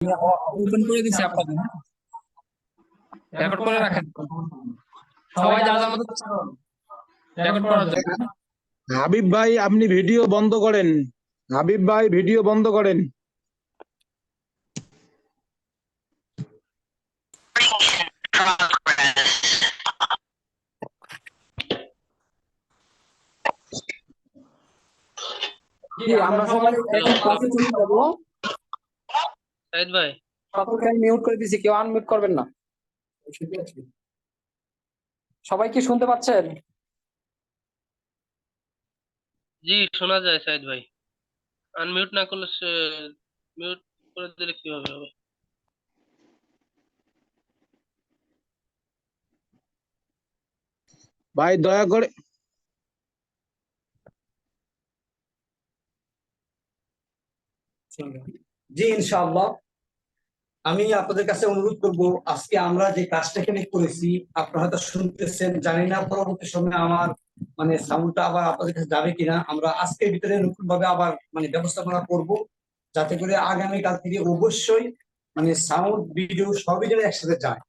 Open করে দিছি আপনাদের রেকর্ড করে রাখেন। সবাই মতো রেকর্ড করার জন্য। হাবিব ভাই আপনি ভিডিও বন্ধ করেন। হাবিব ভাই ভিডিও বন্ধ করেন। আমরা সবাই ক্লাসে চলে যাব। সাইদ ভাই? সকলকে আমি মিউট করে দিয়েছি কেউ আনমিউট করবেন না। সবাই কি শুনতে পাচ্ছেন? জি শোনা যায় সাইদ ভাই। আনমিউট না করলে মিউট করে দিলে কীভাবে হবে? ভাই দয়া করে জি ইনশাআল্লাহ। আমি আপনাদের কাছে অনুরোধ করব, আজকে আমরা যে কাজটা এখানে করেছি, আপনারা হয়তো শুনতেছেন, জানি না পরবর্তী সময়ে আমার মানে সাউন্ডটা আবার আপনাদের কাছে যাবে কিনা, আমরা আজকের ভিতরে নতুন ভাবে আবার মানে ব্যবস্থাপনা করব, যাতে করে আগামীকাল থেকে অবশ্যই মানে সাউন্ড ভিডিও সবই যেন একসাথে যায়।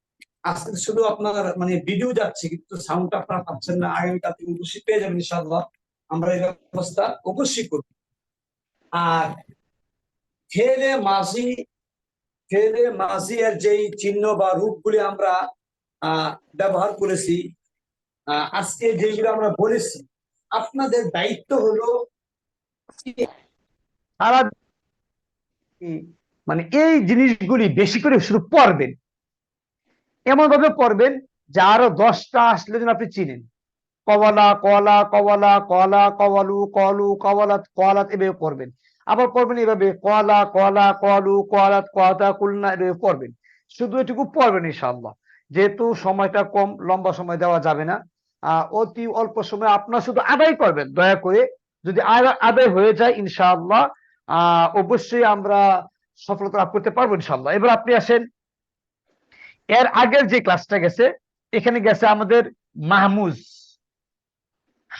আজকে শুধু আপনার মানে ভিডিও যাচ্ছে, কিন্তু সাউন্ডটা আপনারা পাচ্ছেন না, আগামীকাল থেকে অবশ্যই পেয়ে যাবেন, ইনশাআল্লাহ। আমরা এই ব্যবস্থা অবশ্যই করব। আর ফেলে মাঝি ফেলে মাঝি এর যেই চিহ্ন বা রূপগুলি আমরা ব্যবহার করেছি আজকে যেগুলো আমরা বলেছি, আপনাদের দায়িত্ব হলো মানে এই জিনিসগুলি বেশি করে শুধু পড়বেন। এমন ভাবে পড়বেন যে আরও দশটা আসলে যেন আপনি চিনেন। কওয়ালা কলা কওয়ালা কলা কওয়ালু কলু কওয়ালাত কওয়ালাত, এভাবে পড়বেন। আবার পড়বেন এভাবে কলা কলা, কলু কলাত কতা কুলনা এভাবে পড়বেন। শুধু এটুকু পড়বেন ইনশাআল্লাহ। যেহেতু সময়টা কম, লম্বা সময় দেওয়া যাবে না। অতি অল্প সময় আপনার শুধু আদায় করবেন, দয়া করে। যদি আদায় হয়ে যায় ইনশাআল্লাহ অবশ্যই আমরা সফলতা লাভ করতে পারব ইনশাআল্লাহ। এবার আপনি আসেন, এর আগের যে ক্লাসটা গেছে, এখানে গেছে আমাদের মাহমুজ।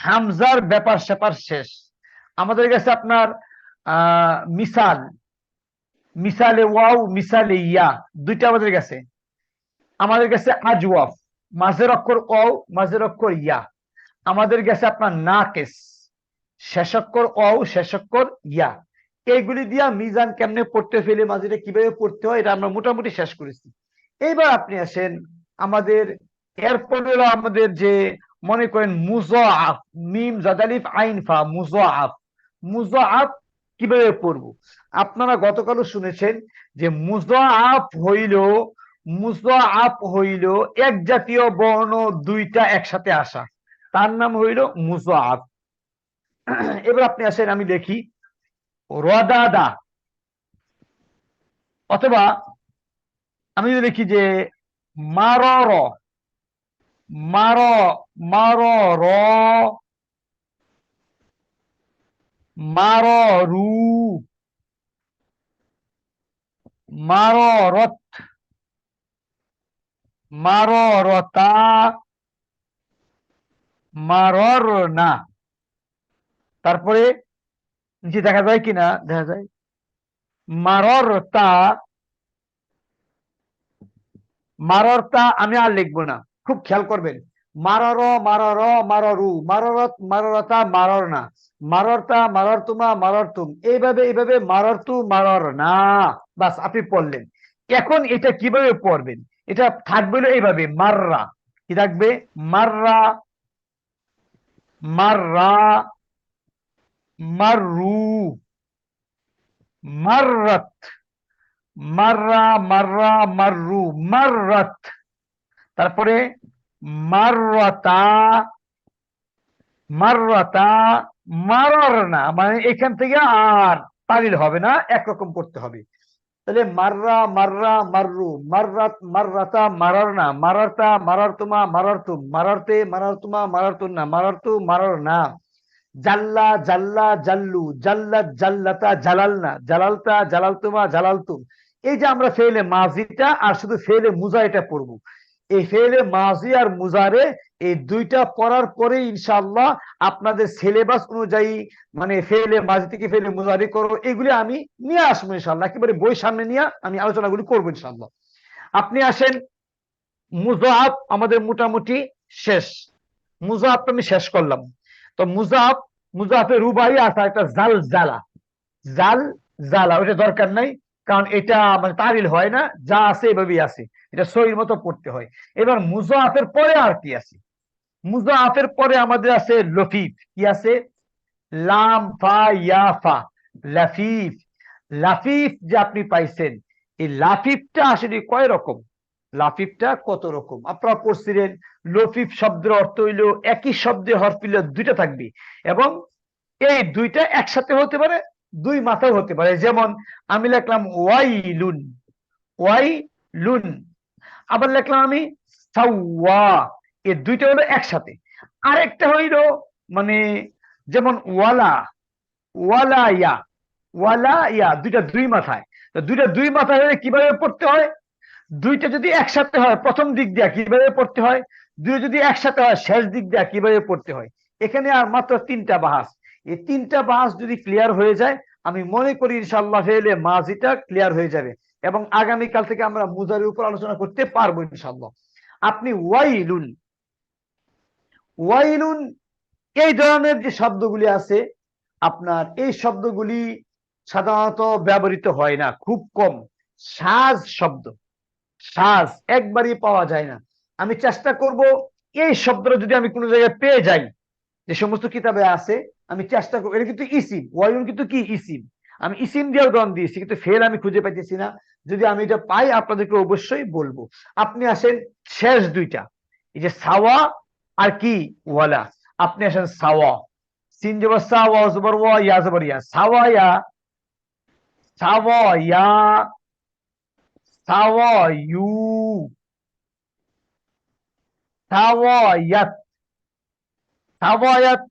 হামজার ব্যাপার স্যাপার শেষ। আমাদের গেছে আপনার মিসাল। মিসালে ওয়াও, মিসালে ইয়া, দুইটা আমাদের কাছে আমাদের কাছে আজওয়াফ, মাঝের অক্ষর অও মাঝের অক্ষর ইয়া। আমাদের কাছে আপনার নাকেস, শেষ অক্ষর অও শেষ অক্ষর ইয়া। এইগুলি দিয়া মিজান কেমনে পড়তে ফেলে, মাঝিটা কীভাবে পড়তে হয়, এটা আমরা মোটামুটি শেষ করেছি। এইবার আপনি আসেন, আমাদের, এরপরে আমাদের যে মনে করেন মুজাআফ, মিম জাদালিফ আইন ফা, মুজাআফ। মুজাআফ কীভাবে পড়ব? আপনারা গতকালও শুনেছেন যে মুজাআফ হইল মুজাআফ হইল এক জাতীয় বর্ণ দুইটা একসাথে আসা। তার নাম হইল মুজাআফ এবার আপনি আসেন, আমি দেখি। রদাদা। অথবা আমি যদি লিখি যে মারর মার মার র মাররু। মাররত। মাররতা। মাররনা। তারপরে নিচে দেখা যায় কিনা? দেখা যায়। মাররতা। মাররতা আমি আর লিখব না। খুব খেয়াল করবেন। মারর মারর, মাররু। মাররত, মাররতা মারর না মাররতা, মাররতুমা, মাররতুম। এইভাবে এইভাবে মাররতু মারর না বাস, আপনি পড়লেন। এখন এটা কীভাবে পড়বেন? এটা থাকবে এইভাবে, মাররা। কি থাকবে? মাররা মাররা, মাররু, মাররাত। মাররা মাররা, মাররু, মাররাত। তারপরে মাররাতা মাররাতা মারর মানে এখান থেকে আর তালিল হবে না, একরকম করতে হবে। তাহলে মাররা মাররা, মাররু, মাররাত, মাররাতা মারারতুমা, মারারতে মারারতুমা মারারতু মারার না জাল্লা জাল্লা, জাল্লু, জাল্লাত, জালালনা, জালালতা, জালালতুমা জালালতুম এই যে আমরা ফেলে মাজিটা আর শুধু ফেলে মুজা এটা পড়ব। এই ফেলে মাজি আর মুজারে এই দুইটা পড়ার পরে ইনশাআল্লাহ আপনাদের সিলেবাস অনুযায়ী মানে ফেলে মাজি থেকে ফেলে মুজারি করো, এগুলি আমি নিয়ে আসব ইনশাআল্লাহ একেবারে বই সামনে নিয়ে আমি আলোচনাগুলি করব ইনশাআল্লাহ আপনি আসেন মুজাহাব আমাদের মোটামুটি শেষ। মুজাহাব আমি শেষ করলাম। তো মুজাহাব মুজাহাবে রুবাই আসা একটা জাল জালা জাল জালা ওটা দরকার নাই। কারণ এটা মানে তারিল হয় না, যা আছে এভাবেই আছে। এটা সহির মতো পড়তে হয়। এবার মুজাহাফের পরে আর কি আছে? মুজাহাফের পরে আমাদের আছে লফিফ। কি আছে? লাম, ফা, ইয়া, ফা। লাফিফ। লাফিফ যে আপনি পাইছেন, এই লাফিফটা আসলে কয় রকম? লাফিফটা কত রকম? আপনারা পড়ছিলেন, লফিফ শব্দের অর্থ হইল একই শব্দে হরফ হইলে দুইটা থাকবে এবং এই দুইটা একসাথে হতে পারে দুই মাথাও হতে পারে। যেমন, আমি লিখলাম ওয়াই লুন ওয়াই লুন আবার লিখলাম আমি সাওয়া। এই দুইটা হলো একসাথে। আরেকটা হইল মানে যেমন ওয়ালা ওয়ালা ইয়া ওয়ালা ইয়া দুইটা দুই মাথায়। তো দুইটা দুই মাথায় হলে কীভাবে পড়তে হয়? দুইটা যদি একসাথে হয়, প্রথম দিক দিয়া কীভাবে পড়তে হয়? দুইটা যদি একসাথে হয়, শেষ দিক দিয়া কীভাবে পড়তে হয়? এখানে আর মাত্র তিনটা বাহাস। এই তিনটা বাহাস যদি ক্লিয়ার হয়ে যায়, আমি মনে করি ইনশাল্লাহ ফেলে মাজিটা ক্লিয়ার হয়ে যাবে এবং আগামীকাল থেকে আমরা মুজারের উপর আলোচনা করতে পারব ইনশাল্লাহ আপনি ওয়াইলুন ওয়াইলুন, এই ধরনের যে শব্দগুলি আছে, আপনার এই শব্দগুলি সাধারণত ব্যবহৃত হয় না, খুব কম। সাজ শব্দ, সাজ একবারই পাওয়া যায় না। আমি চেষ্টা করব এই শব্দটা যদি আমি কোনো জায়গায় পেয়ে যাই যে সমস্ত কিতাবে আছে, আমি চেষ্টা করব এটা কিন্তু ইসিম। ওয়াইলুন কিন্তু কি ইসিম? আমি ইসিম দিয়ে উদাহরণ দিয়েছি, কিন্তু ফেল আমি খুঁজে পাইতেছি না। যদি আমি এটা পাই, আপনাদেরকে অবশ্যই বলব। আপনি আসেন শেষ দুইটা। এই যে সাওয়া আর কি ওয়ালা। আপনি আসেন সাওয়া। সিন জবর সাওয়া জবর ওয়া, ইয়া জবর ইয়া। সাওয়া সাওয়া সাওয়া ইউ, সাওয়া সাওয়া ইয়াত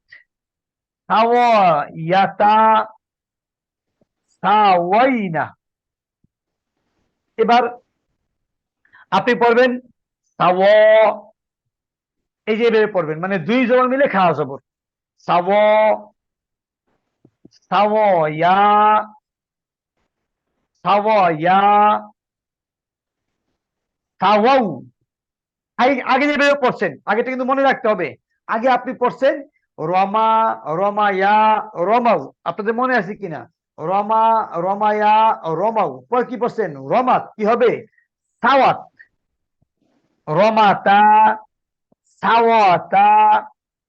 সাওয়া ইয়াতা সাওয়াইনা এবার আপনি পড়বেন সাওয়া এই যে এভাবে পড়বেন মানে দুই জবর মিলে খাওয়া জবর। সাওয়া সাওয়া সাওয়া সাওয়াউ আগে আগে যেভাবে পড়ছেন আগেটা কিন্তু মনে রাখতে হবে। আগে আপনি পড়ছেন রমা, রমায়া, রমাউ। আপনাদের মনে আছে কিনা? রমা, রমায়া, রমাউ। পর কি পড়ছেন? রমাত। কি হবে? সাওয়াত। রমাতা, সাওয়াতা,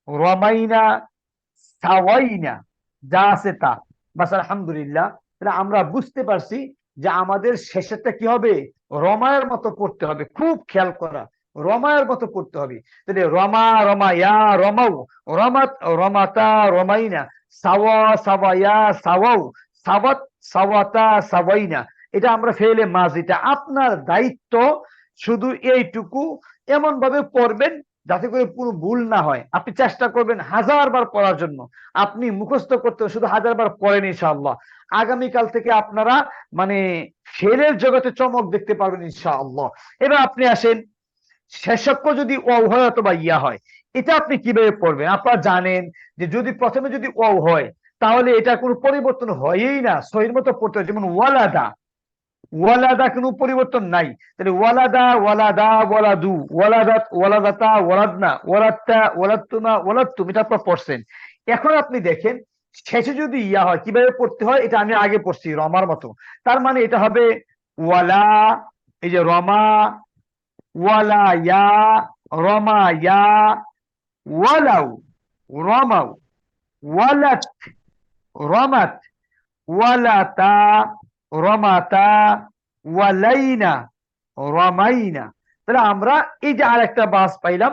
রমাইনা, সাওয়াইনা। যা আছে তা। বাস আলহামদুলিল্লাহ। তাহলে আমরা বুঝতে পারছি যে আমাদের শেষেরটা কি হবে? রমায়ের মতো পড়তে হবে। খুব খেয়াল করা। রমায়ের মতো পড়তে হবে। তাহলে রমা রমায়া রমাউ, রমাত, রমাতা, রমাইনা, সাওয়া, সাওয়ায়া, সাওয়াউ, সাওয়াত, সাওয়াতা, সাওয়াইনা। এটা আমরা ফেলে মাজিটা আপনার দায়িত্ব, শুধু এইটুকু এমন ভাবে পড়বেন যাতে করে কোনো ভুল না হয়। আপনি চেষ্টা করবেন হাজার বার পড়ার জন্য। আপনি মুখস্থ করতে শুধু হাজার বার পড়েন ইনশাআল্লাহ। আগামীকাল থেকে আপনারা মানে ফেলের জগতে চমক দেখতে পারবেন ইনশাআল্লাহ। এবার আপনি আসেন শেষক্য যদি ও হয় অথবা ইয়া হয়, এটা আপনি কীভাবে পড়বেন? আপনারা জানেন যে যদি প্রথমে যদি ও হয়, তাহলে এটা কোনো পরিবর্তন হয়ই না। সহির মতো পড়তে হয়, যেমন ওয়ালাদা। ওয়ালাদা কোনো পরিবর্তন নাই। তাহলে ওয়ালাদা ওয়ালাদা, ওয়ালাদু। ওয়ালাদাত, ওয়ালাদাতা, ওয়ালাদনা ওয়ালাত্তা ওয়ালাত্তুমা ওয়ালাত্তুম এটা আপনারা পড়ছেন। এখন আপনি দেখেন, শেষে যদি ইয়া হয়, কীভাবে পড়তে হয়, এটা আমি আগে পড়ছি রমার মতো। তার মানে এটা হবে ওয়ালা, এই যে রমা ওয়ালা ইয়া, রমা ইয়া, ওয়ালাউ, রমাউ, ওয়ালাত, রমাত ওয়ালাতা রমাতা, ওয়ালাইনা, রমাইনা। তাহলে আমরা এই যে আরেকটা বাস পাইলাম,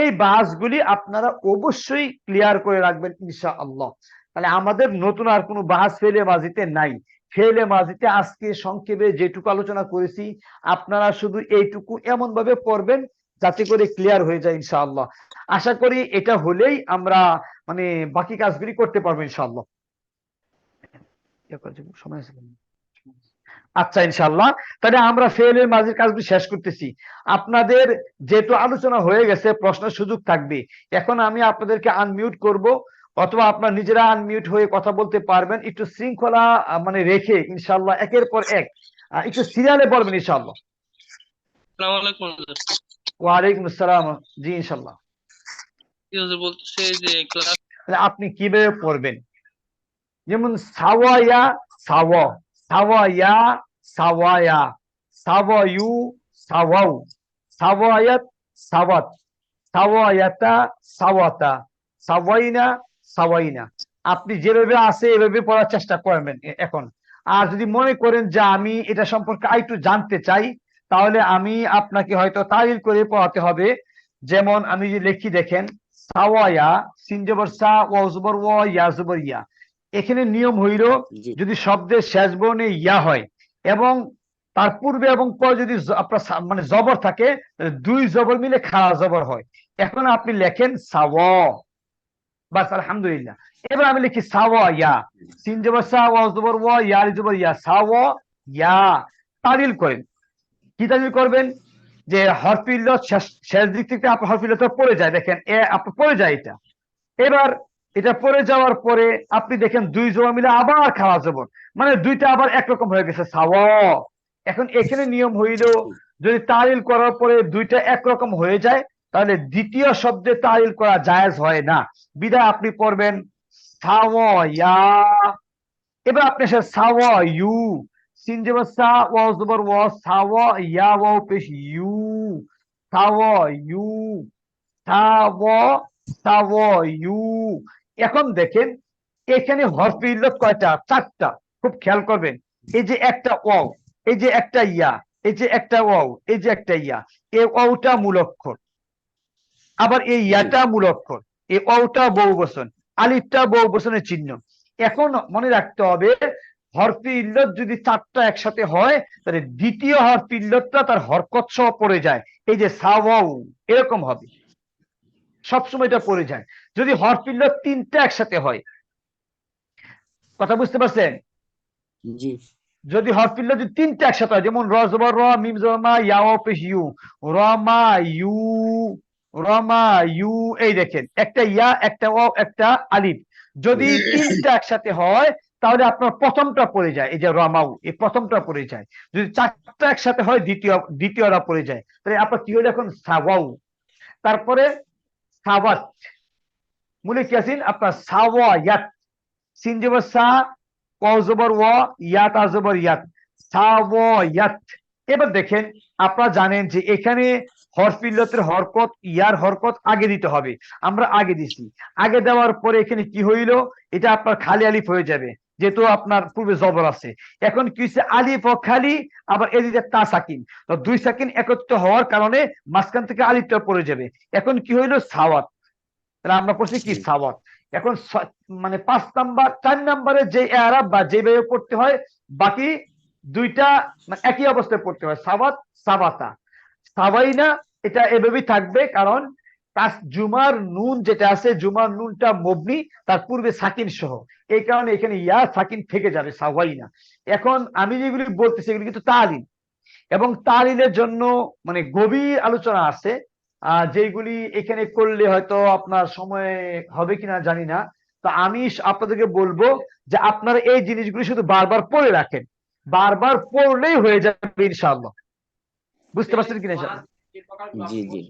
এই বাসগুলি আপনারা অবশ্যই ক্লিয়ার করে রাখবেন ইনশা আল্লাহ তাহলে আমাদের নতুন আর কোনো বাস ফেলে বাজিতে নাই। ফেলে মাজিতে আজকে সংক্ষেপে যেটুকু আলোচনা করেছি, আপনারা শুধু এইটুকু এমন ভাবে পড়বেন যাতে করে ক্লিয়ার হয়ে যায় ইনশাআল্লাহ। আশা করি এটা হলেই আমরা মানে বাকি কাজগুলি করতে পারব ইনশাআল্লাহ। আচ্ছা ইনশাল্লাহ তাহলে আমরা ফেলের মাঝের কাজগুলি শেষ করতেছি। আপনাদের যেহেতু আলোচনা হয়ে গেছে, প্রশ্নের সুযোগ থাকবে। এখন আমি আপনাদেরকে আনমিউট করব। অথবা আপনারা নিজেরা আনমিউট হয়ে কথা বলতে পারবেন একটু শৃঙ্খলা মানে রেখে ইনশাল্লাহ একের পর এক একটু সিরিয়ালে বলবেন ইনশাল্লাহ। ওয়ালাইকুম আসসালাম জি ইনশাল্লাহ আপনি কীভাবে পড়বেন? যেমন সাওয়ায়া সাওয়া সাওয়ায়া সাওয়ায়া সাওয়ায়ু সাওয়াউ সাওয়ায়াত সাওয়াত সাওয়ায়াতা সাওয়াতা সাওয়াইনা সাওয়াইনা আপনি যেভাবে আছে এভাবে পড়ার চেষ্টা করবেন এখন। আর যদি মনে করেন যে আমি এটা সম্পর্কে আরেকটু জানতে চাই তাহলে আমি আপনাকে হয়তো তালিল করে পড়াতে হবে। যেমন আমি যদি লিখি দেখেন সাওয়ায়া সিনজবর সা ওয়াজবর ওয়া ইয়াজবর ইয়া এখানে নিয়ম হইল যদি শব্দের শেষ বর্ণে ইয়া হয় এবং তার পূর্বে এবং পরে যদি আপনার মানে জবর থাকে দুই জবর মিলে খাড়া জবর হয়। এখন আপনি লেখেন সাওয়া। বাস, আলহামদুলিল্লাহ। এবার আমি লিখি সাওয়া, ইয়া। সিনজবর সা ওয়া জবর ইয়া। সাওয়া, ইয়া। তালিল করেন। কি তালিল করবেন? যে হরফিল্ল শেষ দিক থেকে আপনার হরফিল্লটা পড়ে যায়, দেখেন, এ আপনার পড়ে যায় এটা। এবার এটা পড়ে যাওয়ার পরে আপনি দেখেন দুই জোড়া মিলে আবার খাওয়া জবর। মানে দুইটা আবার একরকম হয়ে গেছে, সাওয়া। এখন এখানে নিয়ম হইল, যদি তালিল করার পরে দুইটা একরকম হয়ে যায় তাহলে দ্বিতীয় শব্দে তালিল করা জায়েজ হয় না। বিদায় আপনি পড়বেন এবার আপনি সে ইউ সা ইউ। ইউ এখন দেখেন, এখানে ইল্লত কয়টা? চারটা। খুব খেয়াল করবেন। এই যে একটা ওয়াও, এই যে একটা ইয়া, এই যে একটা ওয়াও, এই যে একটা ইয়া। এই ওয়াওটা মূল অক্ষর আবার এই ইয়াটা মূল অক্ষর এই ওয়াওটা বহু বচন আলিফটা বহু বচনের চিহ্ন। এখন মনে রাখতে হবে হরফি ইল্লত যদি চারটা একসাথে হয় তাহলে দ্বিতীয় হরফি ইল্লতটা তার হরকত সহ পড়ে যায়। এই যে সাওয়াউ এরকম হবে। সবসময় এটা পড়ে যায়। যদি হরফি ইল্লত তিনটা একসাথে হয় কথা বুঝতে পারছেন? জি। যদি হরফিল্ল যদি তিনটা একসাথে হয় যেমন রজবর র মিম জমা ইয়াও পেশ ইউ রমা ইউ রমা ইউ এই দেখেন একটা ইয়া একটা ও একটা আলিফ। যদি তিনটা একসাথে হয় তাহলে আপনার প্রথমটা পড়ে যায় এই যে রমাউ এই প্রথমটা পড়ে যায়। যদি চারটা একসাথে হয় দ্বিতীয় দ্বিতীয়টা পড়ে যায়। তাহলে আপনার কি হলো এখন? সাওয়াউ। তারপরে সাওয়াত। মূলে কি আছেন আপনার সাওয়ায়াত। সিন জবর সা ওয়াও জবর ওয়া ইয়াত আজবর ইয়াত। সাওয়ায়াত। এবার দেখেন আপনারা জানেন যে এখানে হরফিল্লতের হরকত ইয়ার হরকত আগে দিতে হবে। আমরা আগে দিছি। আগে দেওয়ার পরে এখানে কি হইল? এটা আপনার খালি আলিফ হয়ে যাবে যেহেতু আপনার পূর্বে জবর আছে। এখন কি হচ্ছে আলিফ ও খালি আবার এদিকে তা সাকিন। তো দুই সাকিন একত্রিত হওয়ার কারণে মাঝখান থেকে আলিফটা পড়ে যাবে। এখন কি হইল? সাওয়াত। তাহলে আমরা পড়ছি কি? সাওয়াত। এখন মানে পাঁচ নাম্বার চার নাম্বারে যে এরাব বা যে যেভাবে পড়তে হয় বাকি দুইটা মানে একই অবস্থায় পড়তে হয়। সাবাত সাবাতা। সাবাইনা এটা এভাবেই থাকবে, কারণ জুমার নুন যেটা আছে, জুমার নুনটা মবনি, তার পূর্বে সাকিন সহ। এই কারণে এখানে ইয়া, সাকিন থেকে যাবে সাবাইনা এখন আমি যেগুলি বলতেছি, এগুলি কিন্তু তালিম। এবং তালিলের জন্য মানে গভীর আলোচনা আছে আহ যেগুলি এখানে করলে হয়তো আপনার সময় হবে কিনা জানি না। তো আমি আপনাদেরকে বলব যে আপনারা এই জিনিসগুলি শুধু বারবার পড়ে রাখেন। বারবার পড়লেই হয়ে যাবে, ইনশাআল্লাহ। বুঝতে পারছেন কিনা ইনশাআল্লাহ? জি, জি।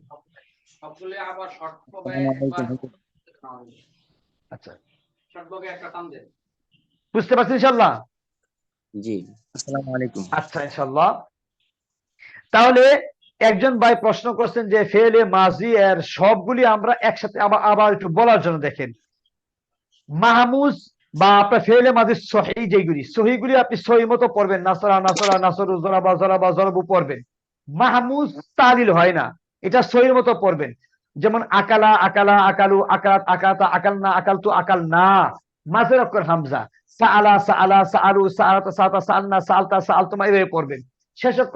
সবগুলো আবার শর্ট আচ্ছা। শর্ট একটা টান দেন। বুঝতে পারছেন ইনশাআল্লাহ? জি। আসসালামু আলাইকুম। আচ্ছা ইনশাআল্লাহ। তাহলে একজন ভাই প্রশ্ন করছেন যে ফেলে মাজি এর সবগুলি আমরা একসাথে আবার আবার একটু বলার জন্য দেখেন। মাহমুজ বা আপনার ফেলে মাঝে সহি যেগুলি সহিগুলি আপনি সহি মতো পড়বেন। নাসরা নাসরা নাসরু জরাবা জরাবা জরাবু পড়বেন। মাহমুজ তালিল হয় না। এটা সহির মতো পড়বেন। যেমন আকালা আকালা, আকালু, আকালাত, আকাতা আকাল না আকাল তু আকাল না মাঝের অক্ষর হামজা পড়বেন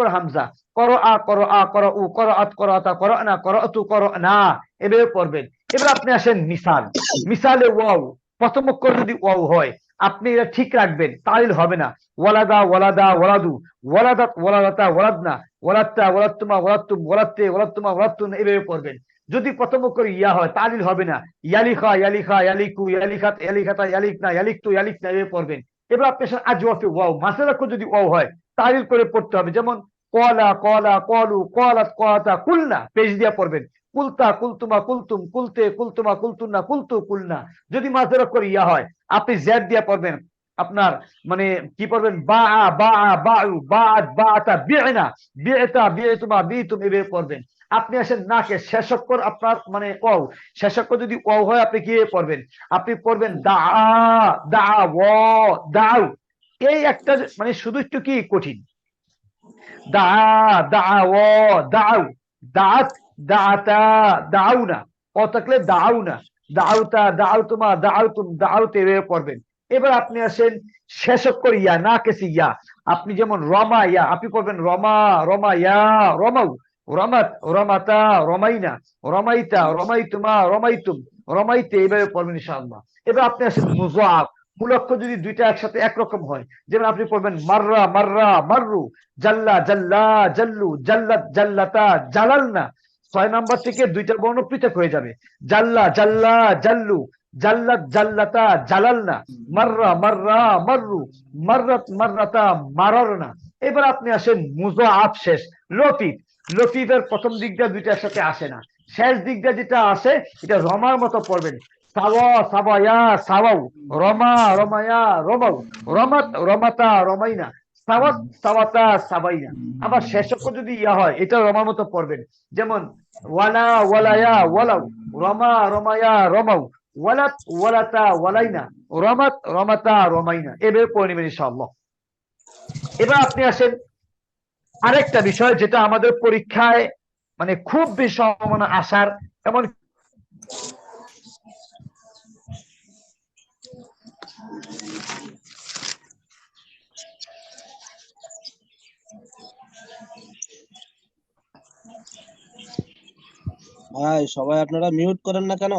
হামজা করো আ করো আ করো উ করো আত করো আতা করো না করো করো না এভাবে পড়বেন। এবার আপনি আসেন মিসাল। মিসালে ওয়াও। প্রথম অক্ষর যদি ওয়াও হয় আপনি এটা ঠিক রাখবেন তাইল হবে না। ওয়ালাদা ওয়ালাদা, ওয়ালাদু, ওয়ালাদাত, ওয়ালাদাতা, ওয়ালাদনা ওয়ালাত্তা ওয়ালাত্তুমা ওয়ালাত্তুম ওয়ালাত্তে ওয়ালাত্তুমা ওয়ালাত্তুন এভাবে পড়বেন যদি প্রথম করে ইয়া হয়, তালিল হবে না। ইয়ালিখা ইয়ালিখা, ইয়ালিকু, ইয়ালিখাত, ইয়ালিখাতা, ইয়ালিকনা, ইয়ালিকতু, ইয়ালিকনা, এভাবে পড়বেন। এবার আপনি আসেন আজওয়াফে ওয়াও, মাসের অক্ষর যদি ওয়াও হয়, তালিল করে পড়তে হবে। যেমন, কলা কলা, কলু, কলাত, কলাতা, কুলনা, পেজ দিয়া পড়বেন। কুলতা, কুলতুমা, কুলতুম, কুলতে, কুলতুমা, কুলতুন্না, কুলতু, কুলনা। যদি মাসের অক্ষর ইয়া হয় আপনি জেড দিয়ে পড়বেন। আপনার মানে কি পড়বেন? বা বা বা বা পড়বেন। আপনি আসেন নাকে শেষ অক্ষর আপনার মানে অও শেষ অক্ষর যদি অ হয়, আপনি কি পড়বেন? আপনি পড়বেন দা দা, ও দাও এই একটা মানে শুধু একটু কি কঠিন? দা দা, ও দাও দাঁত, দাতা দাও না ও থাকলে দাও না দাউতা, দাউতুমা, দাউতুম, দাউতে এভাবে পড়বেন এবার আপনি আসেন শেষ অক্ষর ইয়া না কেসি ইয়া। আপনি যেমন রমা ইয়া, আপনি পড়বেন রমা রমা ইয়া, রমাউ। রমাত, রমাতা, রমাইনা, রমাইতা, রমাইতুমা, রমাইতুম। রমাইতে এইভাবে পড়বেন ইনশাআল্লাহ। এবার আপনি আসেন মুজাফ। মূলক্ষ যদি দুইটা একসাথে একরকম হয়, যেমন আপনি পড়বেন মাররা মাররা, মাররু, জাল্লা জাল্লা, জাল্লু, জাল্লাত, জাল্লাতা, জালালনা। ছয় নাম্বার থেকে দুইটা বর্ণ পৃথক হয়ে যাবে। জাল্লা জাল্লা, জাল্লু জাল্লাত জাল্লাতা, জালালনা, মাররা মাররা, মাররু, মাররাত, মাররাতা, মারারনা। এবার আপনি আসেন মুজাফ শেষ, লতিফ। লতিফের প্রথম দিকটা দুইটা একসাথে আসে না। শেষ দিকটা যেটা আসে, এটা রমার মতো পড়বেন। সাওয়া, সাবায়া, সাওয়াউ। রমা, রমায়া, রমাউ। রমাত, রমাতা, রমাইনা। সাওয়াত সাওয়াতা সাবাইনা আবার শেষ যদি ইয়া হয় এটা রমার মতো পড়বেন। যেমন ওয়ালা ওয়ালায়া ওয়ালাউ। রমা রমায়া রমাউ। ওয়ালাত ওয়ালাতা ওয়ালাইনা। রমাত রমাতা রমাইনা। এভাবে পড়ে নেবেন ইনশাআল্লাহ। এবার আপনি আসেন আরেকটা বিষয় যেটা আমাদের পরীক্ষায় মানে খুব বেশি সম্ভাবনা আসার এমন ভাই সবাই আপনারা মিউট করেন না কেন?